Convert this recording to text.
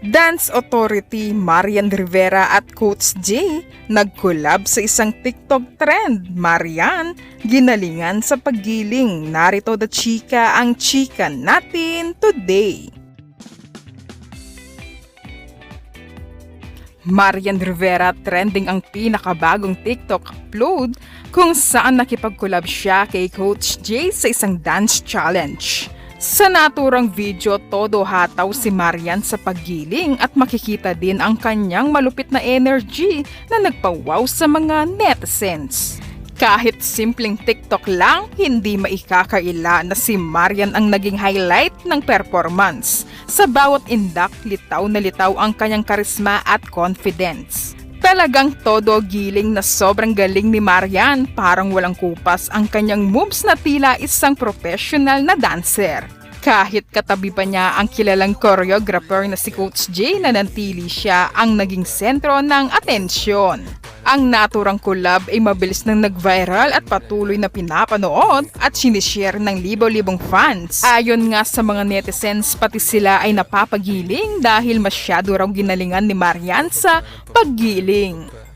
Dance Authority Marian Rivera at Coach J nag-collab sa isang TikTok trend. Marian, ginalingan sa paggiling. Narito the chika ang chika natin today. Marian Rivera trending ang pinakabagong TikTok upload kung saan nakipag-collab siya kay Coach J sa isang dance challenge. Sa naturang video, todo hataw si Marian sa paggiling at makikita din ang kanyang malupit na energy na nagpawaw sa mga netizens. Kahit simpleng TikTok lang, hindi maikakaila na si Marian ang naging highlight ng performance. Sa bawat indak, litaw na litaw ang kanyang karisma at confidence. Talagang todo giling na sobrang galing ni Marian, parang walang kupas ang kanyang moves na tila isang professional na dancer. Kahit katabi pa niya ang kilalang choreographer na si Coach J na nantili siya ang naging sentro ng atensyon. Ang naturang collab ay mabilis nang nag-viral at patuloy na pinapanood at sinishare ng libo-libong fans. Ayon nga sa mga netizens, pati sila ay napapagiling dahil masyado raw ginalingan ni Marian sa paggiling.